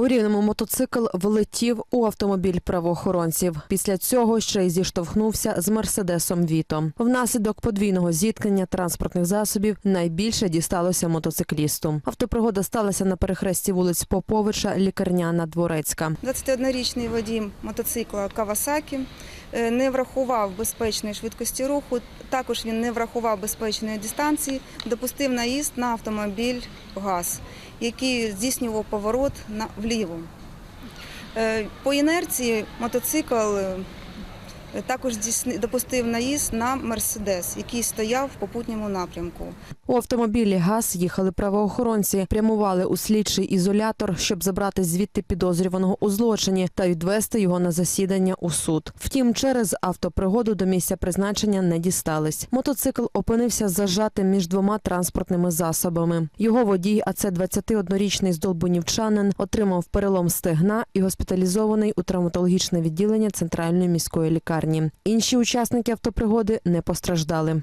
У рівному мотоцикл влетів у автомобіль правоохоронців. Після цього ще й зіштовхнувся з мерседесом Віто. Внаслідок подвійного зіткнення транспортних засобів найбільше дісталося мотоциклісту. Автопригода сталася на перехресті вулиць Поповича, Лікарняна, Дворецька. 21-річний водій мотоцикла Кавасакі не врахував безпечної швидкості руху. Також він не врахував безпечної дистанції, допустив наїзд на автомобіль ГАЗ, який здійснював поворот вліво. Е, По інерції мотоцикл е, також допустив наїзд на Мерседес, який стояв в попутньому напрямку. У автомобілі ГАЗ їхали правоохоронці, прямували у слідчий ізолятор, щоб забрати звідти підозрюваного у злочині та відвести його на засідання у суд. Втім, через автопригоду до місця призначення не дістались. Мотоцикл опинився зажатим між двома транспортними засобами. Його водій, а це 21-річний здолбунівчанин, отримав перелом стегна і госпіталізований у травматологічне відділення центральної міської лікарні. Інші учасники автопригоди не постраждали.